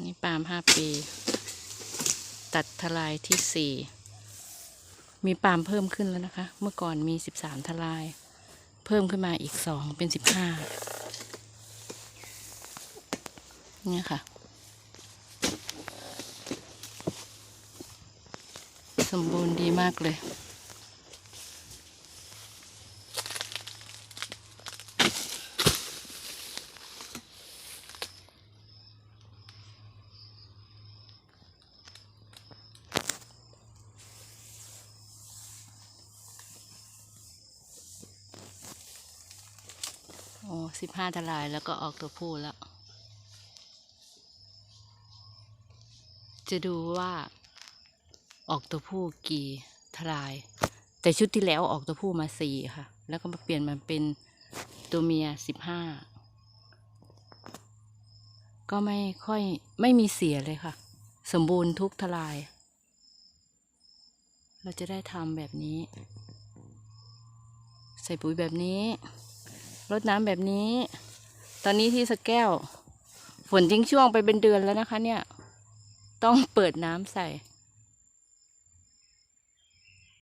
นี่ปาล์มห้าปี ตัดทลายที่สี่มีปาล์มเพิ่มขึ้นแล้วนะคะ เมื่อก่อนมีสิบสามทลาย เพิ่มขึ้นมาอีกสองเป็นสิบห้าเนี่ยค่ะ สมบูรณ์ดีมากเลย โอ้สิบห้าทลายแล้วก็ออกตัวผู้แล้ว จะดูว่าออกตัวผู้กี่ทลาย แต่ชุดที่แล้วออกตัวผู้มาสี่ค่ะ แล้วก็มาเปลี่ยนมาเป็นตัวเมียสิบห้าก็ไม่ค่อยไม่มีเสียเลยค่ะ สมบูรณ์ทุกทลาย เราจะได้ทำแบบนี้ ใส่ปุ๋ยแบบนี้ รดน้ำแบบนี้ ตอนนี้ที่สะแก้ว ฝนทิ้งช่วงไปเป็นเดือนแล้วนะคะเนี่ย ต้องเปิดน้ำใส่